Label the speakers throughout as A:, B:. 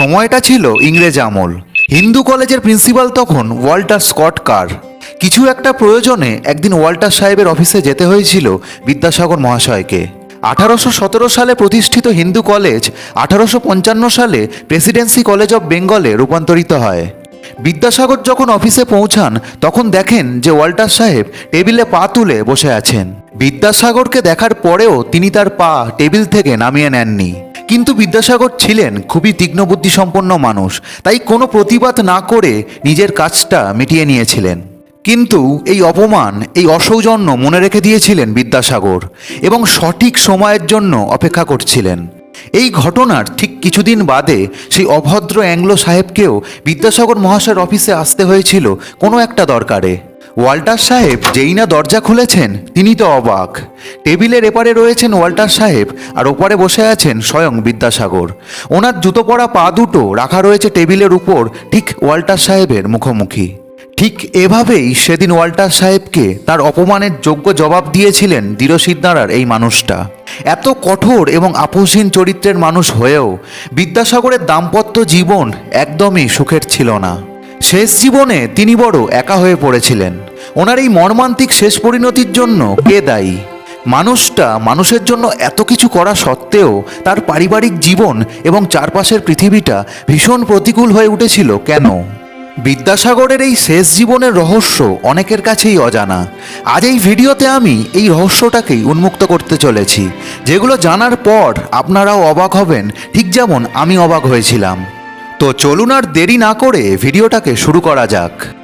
A: সময়টা ছিল ইংরেজ আমল। হিন্দু কলেজের প্রিন্সিপাল তখন ওয়াল্টার স্কট কার। কিছু একটা প্রয়োজনে একদিন ওয়াল্টার সাহেবের অফিসে যেতে হয়েছিল বিদ্যাসাগর মহাশয়কে। আঠারোশো সতেরো সালে প্রতিষ্ঠিত হিন্দু কলেজ আঠারোশো পঞ্চান্ন সালে প্রেসিডেন্সি কলেজ অফ বেঙ্গলে রূপান্তরিত হয়। বিদ্যাসাগর যখন অফিসে পৌঁছান, তখন দেখেন যে ওয়াল্টার সাহেব টেবিলে পা তুলে বসে আছেন। বিদ্যাসাগরকে দেখার পরেও তিনি তার পা টেবিল থেকে নামিয়ে নেননি। কিন্তু বিদ্যাসাগর ছিলেন খুবই তীক্ষ্ণবুদ্ধি সম্পন্ন মানুষ, তাই কোনো প্রতিবাদ না করে নিজের কাজটা মিটিয়ে নিয়েছিলেন। কিন্তু এই অপমান, এই অসৌজন্য মনে রেখে দিয়েছিলেন বিদ্যাসাগর এবং সঠিক সময়ের জন্য অপেক্ষা করছিলেন। এই ঘটনার ঠিক কিছুদিন বাদে সেই অভদ্র অ্যাংলো সাহেবকেও বিদ্যাসাগর মহাশয়ের অফিসে আসতে হয়েছিল কোনো একটা দরকারে। ওয়াল্টার সাহেব যেই না দরজা খুলেছেন, তিনি তো অবাক। টেবিলের এপারে রয়েছেন ওয়াল্টার সাহেব আর ওপারে বসে আছেন স্বয়ং বিদ্যাসাগর। ওনার জুতো পরা পা দুটো রাখা রয়েছে টেবিলের উপর, ঠিক ওয়াল্টার সাহেবের মুখোমুখি। ঠিক এভাবেই সেদিন ওয়াল্টার সাহেবকে তার অপমানের যোগ্য জবাব দিয়েছিলেন দৃঢ়সিদ্ধারার এই মানুষটা। এত কঠোর এবং আপোষহীন চরিত্রের মানুষ হয়েও বিদ্যাসাগরের দাম্পত্য জীবন একদমই সুখের ছিল না। শেষ জীবনে তিনি বড় একা হয়ে পড়েছিলেন। ওনার এই মর্মান্তিক শেষ পরিণতির জন্য কে দায়ী? মানুষটা মানুষের জন্য এত কিছু করা সত্ত্বেও তার পারিবারিক জীবন এবং চারপাশের পৃথিবীটা ভীষণ প্রতিকূল হয়ে উঠেছিল কেন? বিদ্যাসাগরের এই শেষ জীবনের রহস্য অনেকের কাছেই অজানা। আজ এই ভিডিওতে আমি এই রহস্যটাকেই উন্মুক্ত করতে চলেছি, যেগুলো জানার পর আপনারাও অবাক হবেন, ঠিক যেমন আমি অবাক হয়েছিলাম। তো চলুন আর দেরি না করে ভিডিওটাকে শুরু করা যাক।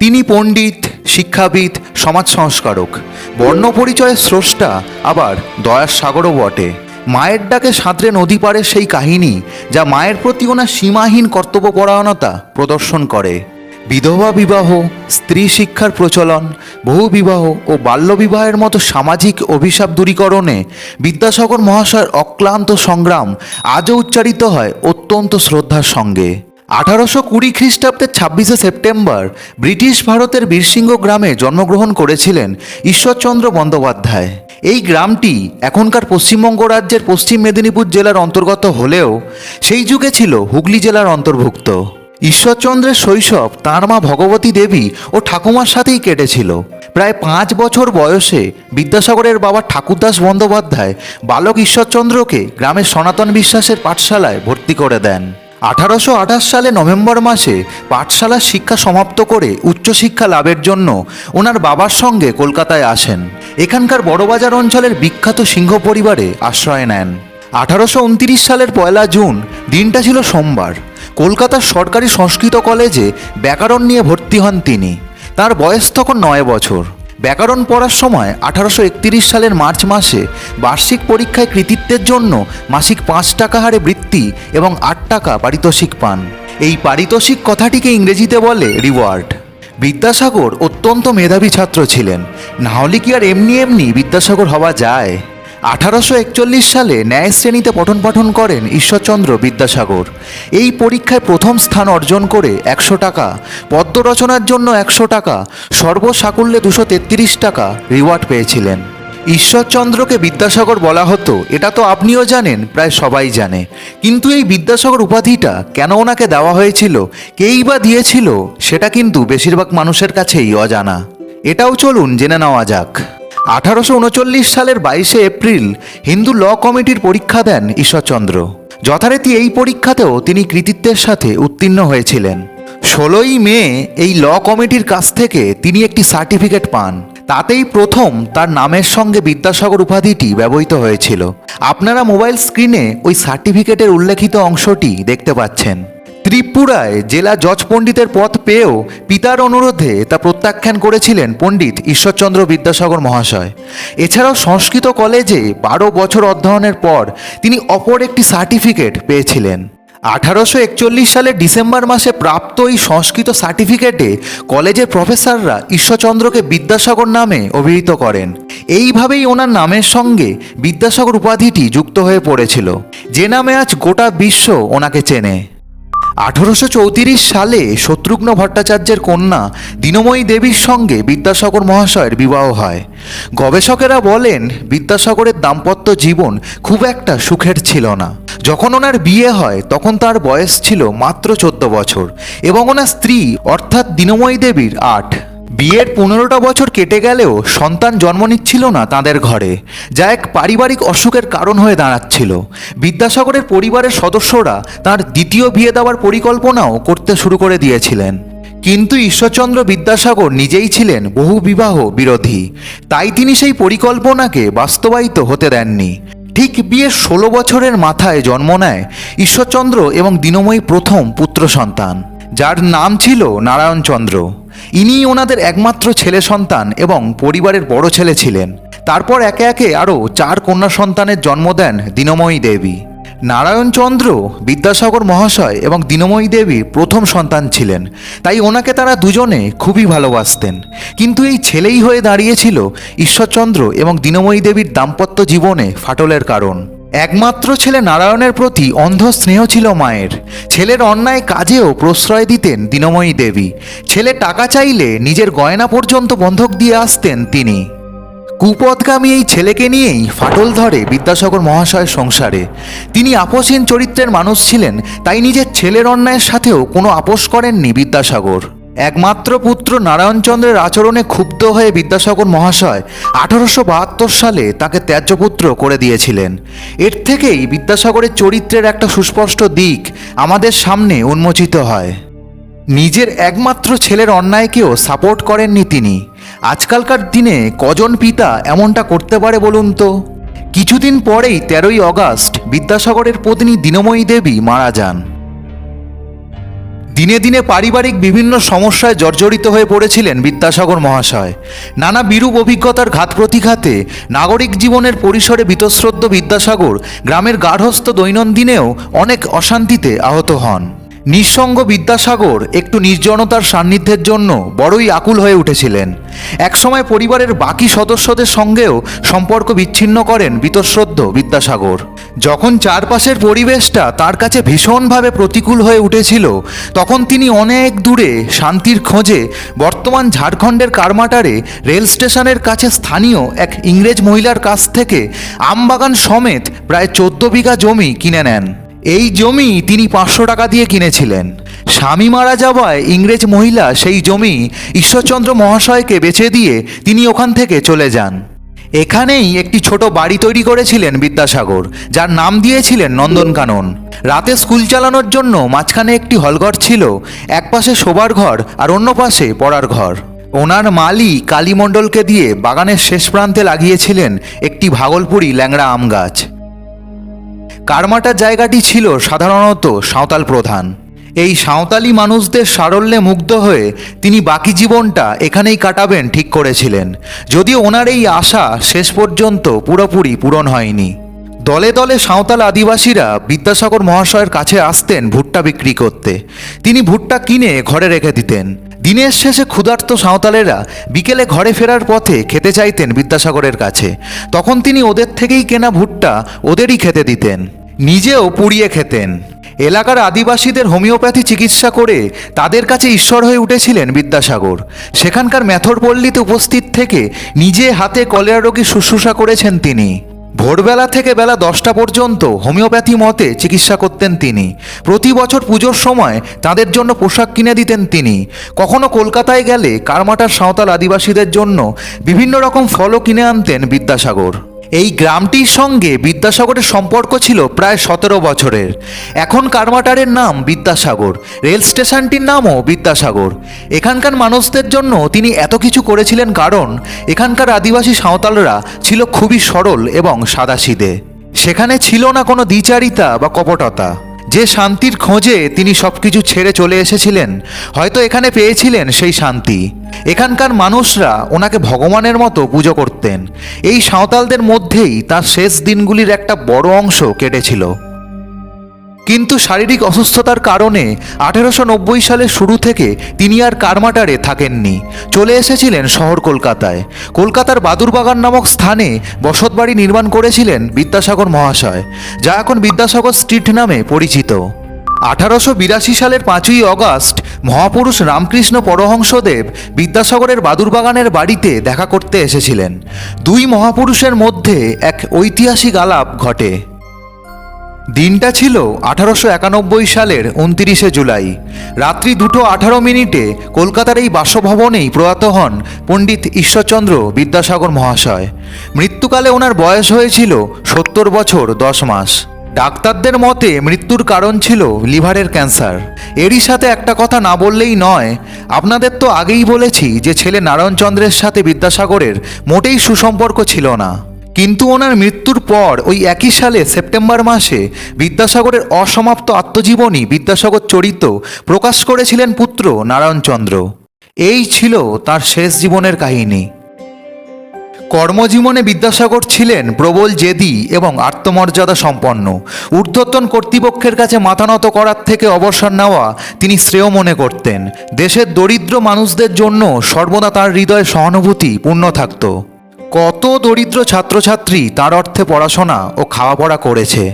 A: তিনি পণ্ডিত, শিক্ষাবিদ, সমাজ সংস্কারক। বর্ণ পরিচয়ের স্রষ্টা আবার দয়ার সাগরও বটে। মায়ের ডাকে সাঁতরে নদী পাড়ের সেই কাহিনী যা মায়ের প্রতি ওনার সীমাহীন কর্তব্যপরায়ণতা প্রদর্শন করে। বিধবা বিবাহ, স্ত্রী শিক্ষার প্রচলন, বহু বিবাহ ও বাল্যবিবাহের মতো সামাজিক অভিশাপ দূরীকরণে বিদ্যাসাগর মহাশয়ের অক্লান্ত সংগ্রাম আজও উচ্চারিত হয় অত্যন্ত শ্রদ্ধার সঙ্গে। আঠারোশো কুড়ি খ্রিস্টাব্দের ছাব্বিশে সেপ্টেম্বর ব্রিটিশ ভারতের বীরসিংহ গ্রামে জন্মগ্রহণ করেছিলেন ঈশ্বরচন্দ্র বন্দ্যোপাধ্যায়। এই গ্রামটি এখনকার পশ্চিমবঙ্গ রাজ্যের পশ্চিম মেদিনীপুর জেলার অন্তর্গত হলেও সেই যুগে ছিল হুগলি জেলার অন্তর্ভুক্ত। ঈশ্বরচন্দ্রের শৈশব তাঁর মা ভগবতী দেবী ও ঠাকুমার সাথেই কেটেছিল। প্রায় পাঁচ বছর বয়সে বিদ্যাসাগরের বাবা ঠাকুরদাস বন্দ্যোপাধ্যায় বালক ঈশ্বরচন্দ্রকে গ্রামের সনাতন বিশ্বাসের পাঠশালায় ভর্তি করে দেন। আঠারোশো আঠাশ সালে নভেম্বর মাসে পাঠশালার শিক্ষা সমাপ্ত করে উচ্চশিক্ষা লাভের জন্য ওনার বাবার সঙ্গে কলকাতায় আসেন। এখানকার বড়বাজার অঞ্চলের বিখ্যাত সিংহ পরিবারে আশ্রয় নেন। আঠারোশো সালের পয়লা জুন, দিনটা ছিল সোমবার। কলকাতার সরকারি সংস্কৃত কলেজে ব্যাকরণ নিয়ে ভর্তি হন তিনি। তার বয়স তখন নয় বছর। ব্যাকরণ পড়ার সময় আঠারোশো সালের মার্চ মাসে বার্ষিক পরীক্ষায় কৃতিত্বের জন্য মাসিক পাঁচ টাকা হারে বৃত্তি এবং আট টাকা পারিতোষিক পান। এই পারিতোষিক কথাটিকে ইংরেজিতে বলে রিওয়ার্ড বিদ্যাসাগর অত্যন্ত মেধাবী ছাত্র ছিলেন। নাহলে কি আর এমনি এমনি বিদ্যাসাগর হওয়া যায়? আঠারোশো একচল্লিশ সালে ন্যায় শ্রেণীতে পঠন পাঠন করেন ঈশ্বরচন্দ্র বিদ্যাসাগর। এই পরীক্ষায় প্রথম স্থান অর্জন করে একশো টাকা পদ্য রচনার জন্য একশো টাকা, সর্বসাকুল্যে দুশো তেত্রিশ টাকা রিওয়ার্ড পেয়েছিলেন। ঈশ্বরচন্দ্রকে বিদ্যাসাগর বলা হতো, এটা তো আপনিও জানেন, প্রায় সবাই জানে। কিন্তু এই বিদ্যাসাগর উপাধিটা কেন ওনাকে দেওয়া হয়েছিল, কেই বা দিয়েছিল, সেটা কিন্তু বেশিরভাগ মানুষের কাছেই অজানা। এটাও চলুন জেনে নেওয়া যাক। আঠারোশো উনচল্লিশ সালের বাইশে এপ্রিল হিন্দু ল কমিটির পরীক্ষা দেন ঈশ্বরচন্দ্র। যথারীতি এই পরীক্ষাতেও তিনি কৃতিত্বের সাথে উত্তীর্ণ হয়েছিলেন। ষোলোই মে এই ল কমিটির কাছ থেকে তিনি একটি সার্টিফিকেট পান। তাতেই প্রথম তার নামের সঙ্গে বিদ্যাসাগর উপাধিটি ব্যবহৃত হয়েছিল। আপনারা মোবাইল স্ক্রিনে ওই সার্টিফিকেটের উল্লেখিত অংশটি দেখতে পাচ্ছেন। ত্রিপুরায় জেলা জজ পণ্ডিতের পদ পেয়েও পিতার অনুরোধে তা প্রত্যাখ্যান করেছিলেন পণ্ডিত ঈশ্বরচন্দ্র বিদ্যাসাগর মহাশয়। এছাড়াও সংস্কৃত কলেজে বারো বছর অধ্যয়নের পর তিনি অপর একটি সার্টিফিকেট পেয়েছিলেন। আঠারোশো একচল্লিশ সালের ডিসেম্বর মাসে প্রাপ্ত এই সংস্কৃত সার্টিফিকেটে কলেজের প্রফেসররা ঈশ্বরচন্দ্রকে বিদ্যাসাগর নামে অভিহিত করেন। এইভাবেই ওনার নামের সঙ্গে বিদ্যাসাগর উপাধিটি যুক্ত হয়ে পড়েছিল। যে নামে আজ গোটা বিশ্ব ওনাকে চেনে। আঠারোশো চৌত্রিশ সালে শত্রুঘ্ন ভট্টাচার্যের কন্যা দীনময়ী দেবীর সঙ্গে বিদ্যাসাগর মহাশয়ের বিবাহ হয়। গবেষকেরা বলেন, বিদ্যাসাগরের দাম্পত্য জীবন খুব একটা সুখের ছিল না। যখন ওনার বিয়ে হয়, তখন তার বয়স ছিল মাত্র চোদ্দ বছর এবং ওনার স্ত্রী অর্থাৎ দীনময়ী দেবীর আট। বিয়ের পনেরোটা বছর কেটে গেলেও সন্তান জন্ম নিচ্ছিল না তাদের ঘরে, যা এক পারিবারিক অসুখের কারণ হয়ে দাঁড়াচ্ছিল। বিদ্যাসাগরের পরিবারের সদস্যরা তার দ্বিতীয় বিয়ে দেওয়ার পরিকল্পনাও করতে শুরু করে দিয়েছিলেন। কিন্তু ঈশ্বরচন্দ্র বিদ্যাসাগর নিজেই ছিলেন বহু বিবাহ বিরোধী। তাই তিনি সেই পরিকল্পনাকে বাস্তবায়িত হতে দেননি। ঠিক বিয়ের ষোলো বছরের মাথায় জন্ম নেয় ঈশ্বরচন্দ্র এবং দিনময়ী প্রথম পুত্র সন্তান, যার নাম ছিল নারায়ণচন্দ্র। ইনি ওনাদের একমাত্র ছেলে সন্তান এবং পরিবারের বড় ছেলে ছিলেন। তারপর একে একে আরও চার কন্যা সন্তানের জন্ম দেন দীনময়ী দেবী। নারায়ণচন্দ্র বিদ্যাসাগর মহাশয় এবং দীনময়ী দেবীর প্রথম সন্তান ছিলেন। তাই ওনাকে তারা দুজনে খুবই ভালোবাসতেন। কিন্তু এই ছেলেই হয়ে দাঁড়িয়েছিল ঈশ্বরচন্দ্র এবং দীনময়ী দেবীর দাম্পত্য জীবনে ফাটলের কারণ। একমাত্র ছেলে নারায়ণের প্রতি অন্ধ স্নেহ ছিল মায়ের। ছেলের অন্যায় কাজেও প্রশ্রয় দিতেন দীনময়ী দেবী। ছেলে টাকা চাইলে নিজের গয়না পর্যন্ত বন্ধক দিয়ে আসতেন তিনি। কুপথগামী এই ছেলেকে নিয়েই ফাটল ধরে বিদ্যাসাগর মহাশয়ের সংসারে। তিনি আপোষহীন চরিত্রের মানুষ ছিলেন, তাই নিজের ছেলের অন্যায়ের সাথেও কোনো আপোষ করেননি বিদ্যাসাগর। একমাত্র পুত্র নারায়ণচন্দ্রের আচরণে ক্ষুব্ধ হয়ে বিদ্যাসাগর মহাশয় আঠারোশো বাহাত্তর সালে তাকে ত্যায্যপুত্র করে দিয়েছিলেন। এর থেকেই বিদ্যাসাগরের চরিত্রের একটা সুস্পষ্ট দিক আমাদের সামনে উন্মোচিত হয়। নিজের একমাত্র ছেলের অন্যায়কেও সাপোর্ট করেননি তিনি। আজকালকার দিনে কজন পিতা এমনটা করতে পারে বলুন তো? কিছুদিন পরেই তেরোই অগাস্ট বিদ্যাসাগরের পত্নী দীনময়ী দেবী মারা যান। দিনে দিনে পারিবারিক বিভিন্ন সমস্যায় জর্জরিত হয়ে পড়েছিলেন বিদ্যাসাগর মহাশয়। নানা বিরূপ অভিজ্ঞতার ঘাত প্রতিঘাতে নাগরিক জীবনের পরিসরে বীতশ্রদ্ধ বিদ্যাসাগর গ্রামের গার্হস্থ দৈনন্দিনেও অনেক অশান্তিতে আহত হন। নিঃসঙ্গ বিদ্যাসাগর একটু নির্জনতার সান্নিধ্যের জন্য বড়ই আকুল হয়ে উঠেছিলেন। একসময় পরিবারের বাকি সদস্যদের সঙ্গেও সম্পর্ক বিচ্ছিন্ন করেন বীতশ্রদ্ধ বিদ্যাসাগর। যখন চারপাশের পরিবেশটা তার কাছে ভীষণভাবে প্রতিকূল হয়ে উঠেছিল, তখন তিনি অনেক দূরে শান্তির খোঁজে বর্তমান ঝাড়খণ্ডের কারমাটারে রেল স্টেশনের কাছে স্থানীয় এক ইংরেজ মহিলার কাছ থেকে আমবাগান সমেত প্রায় চোদ্দ বিঘা জমি কিনে নেন। এই জমি তিনি পাঁচশো টাকা দিয়ে কিনেছিলেন। স্বামী মারা যাওয়ায় ইংরেজ মহিলা সেই জমি ঈশ্বরচন্দ্র মহাশয়কে বেছে দিয়ে তিনি ওখান থেকে চলে যান। এখানেই একটি ছোট বাড়ি তৈরি করেছিলেন বিদ্যাসাগর, যার নাম দিয়েছিলেন নন্দনকানন। রাতে স্কুল চালানোর জন্য মাঝখানে একটি হলঘর ছিল, এক পাশে শোবার ঘর আর অন্য পাশে পড়ার ঘর। ওনার মালি কালীমণ্ডলকে দিয়ে বাগানের শেষ প্রান্তে লাগিয়েছিলেন একটি ভাগলপুরি ল্যাংড়া আম গাছ কারমাটার জায়গাটি ছিল সাধারণত সাঁওতাল প্রধান। এই সাঁওতালি মানুষদের সারল্যে মুগ্ধ হয়ে তিনি বাকি জীবনটা এখানেই কাটাবেন ঠিক করেছিলেন। যদিও ওনার এই আশা শেষ পর্যন্ত পুরোপুরি পূরণ হয়নি। দলে দলে সাঁওতাল আদিবাসীরা বিদ্যাসাগর মহাশয়ের কাছে আসতেন ভুট্টা বিক্রি করতে। তিনি ভুট্টা কিনে ঘরে রেখে দিতেন। দিনের শেষে ক্ষুধার্ত সাঁওতালেরা বিকেলে ঘরে ফেরার পথে খেতে চাইতেন বিদ্যাসাগরের কাছে। তখন তিনি ওদের থেকেই কেনা ভুট্টা ওদেরই খেতে দিতেন, নিজেও পুড়িয়ে খেতেন। এলাকার আদিবাসীদের হোমিওপ্যাথি চিকিৎসা করে তাদের কাছে ঈশ্বর হয়ে উঠেছিলেন বিদ্যাসাগর। সেখানকার ম্যাথরপল্লীতে উপস্থিত থেকে নিজে হাতে কলেরা রোগী শুশ্রূষা করেছেন তিনি। ভোরবেলা থেকে বেলা দশটা পর্যন্ত হোমিওপ্যাথি মতে চিকিৎসা করতেন তিনি। প্রতি বছর পুজোর সময় তাদের জন্য পোশাক কিনে দিতেন তিনি। কখনো কলকাতায় গেলে কারমাটার সাঁওতাল আদিবাসীদের জন্য বিভিন্ন রকম ফলও কিনে আনতেন বিদ্যাসাগর। এই গ্রামটির সঙ্গে বিদ্যাসাগরের সম্পর্ক ছিল প্রায় সতেরো বছরের। এখন কারমাটারের নাম বিদ্যাসাগর, রেল স্টেশনটির নামও বিদ্যাসাগর। এখানকার মানুষদের জন্য তিনি এত কিছু করেছিলেন কারণ এখানকার আদিবাসী সাঁওতালরা ছিল খুবই সরল এবং সাদাসিদে। সেখানে ছিল না কোনো দ্বিচারিতা বা কপটতা। যে শান্তির খোঁজে তিনি সব কিছু ছেড়ে চলে এসেছিলেন, হয়তো এখানে পেয়েছিলেন সেই শান্তি। এখানকার মানুষরা ওনাকে ভগবানের মতো পুজো করতেন। এই সাঁওতালদের মধ্যেই তার শেষ দিনগুলির একটা বড় অংশ কেটেছিল। কিন্তু শারীরিক অসুস্থতার কারণে আঠেরোশো নব্বই সালের শুরু থেকে তিনি আর কারমাটারে থাকেননি। চলে এসেছিলেন শহর কলকাতায়। কলকাতার বাদুরবাগান নামক স্থানে বসতবাড়ি নির্মাণ করেছিলেন বিদ্যাসাগর মহাশয়, যা এখন বিদ্যাসাগর স্ট্রিট নামে পরিচিত। আঠারোশো বিরাশি সালের পাঁচই অগাস্ট মহাপুরুষ রামকৃষ্ণ পরহংসদেব বিদ্যাসাগরের বাদুরবাগানের বাড়িতে দেখা করতে এসেছিলেন। দুই মহাপুরুষের মধ্যে এক ঐতিহাসিক আলাপ ঘটে। দিনটা ছিল আঠারোশো একানব্বই সালের উনতিরিশে জুলাই। রাত্রি দুটো আঠারো মিনিটে কলকাতার এই বাসভবনেই প্রয়াত হন পণ্ডিত ঈশ্বরচন্দ্র বিদ্যাসাগর মহাশয়। মৃত্যুকালে ওনার বয়স হয়েছিল সত্তর বছর দশ মাস। ডাক্তারদের মতে মৃত্যুর কারণ ছিল লিভারের ক্যান্সার। এরই সাথে একটা কথা না বললেই নয়, আপনাদের তো আগেই বলেছি যে ছেলে নারায়ণচন্দ্রের সাথে বিদ্যাসাগরের মোটেই সুসম্পর্ক ছিল না। কিন্তু ওনার মৃত্যুর পর ওই একই সালে সেপ্টেম্বর মাসে বিদ্যাসাগরের অসমাপ্ত আত্মজীবনী বিদ্যাসাগর চরিত প্রকাশ করেছিলেন পুত্র নারায়ণচন্দ্র। এই ছিল তার শেষ জীবনের কাহিনী। কর্মজীবনে বিদ্যাসাগর ছিলেন প্রবল জেদি এবং আত্মমর্যাদা সম্পন্ন। ঊর্ধ্বতন কর্তৃপক্ষের কাছে মাথা নত করার থেকে অবসর নেওয়া তিনি শ্রেয় মনে করতেন। দেশের দরিদ্র মানুষদের জন্য সর্বদা তার হৃদয়ে সহানুভূতি পূর্ণ থাকত। কত দরিদ্র ছাত্রছাত্রী তার অর্থে পড়াশোনা ও খাওয়া পড়া করেছে।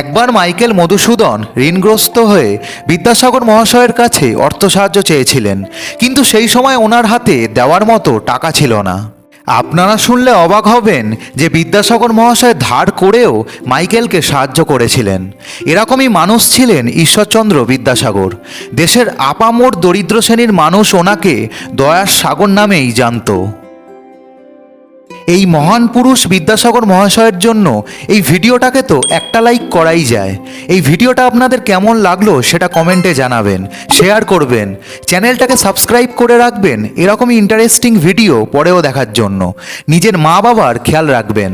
A: একবার মাইকেল মধুসূদন ঋণগ্রস্ত হয়ে বিদ্যাসাগর মহাশয়ের কাছে অর্থ সাহায্য চেয়েছিলেন, কিন্তু সেই সময় ওনার হাতে দেওয়ার মতো টাকা ছিল না। আপনারা শুনলে অবাক হবেন যে বিদ্যাসাগর মহাশয় ধার করেও মাইকেলকে সাহায্য করেছিলেন। এরকমই মানুষ ছিলেন ঈশ্বরচন্দ্র বিদ্যাসাগর। দেশের আপামোর দরিদ্র শ্রেণির মানুষ ওনাকে দয়ার সাগর নামেই জানতো। এই মহান পুরুষ বিদ্যাসাগর মহাশয়ের জন্য এই ভিডিওটাকে তো একটা লাইক করাই যায়। এই ভিডিওটা আপনাদের কেমন লাগল সেটা কমেন্টে জানাবেন শেয়ার করবেন, চ্যানেলটাকে সাবস্ক্রাইব করে রাখবেন, এরকমই ইন্টারেস্টিং ভিডিও পরেও দেখার জন্য। নিজের মা বাবার খেয়াল রাখবেন।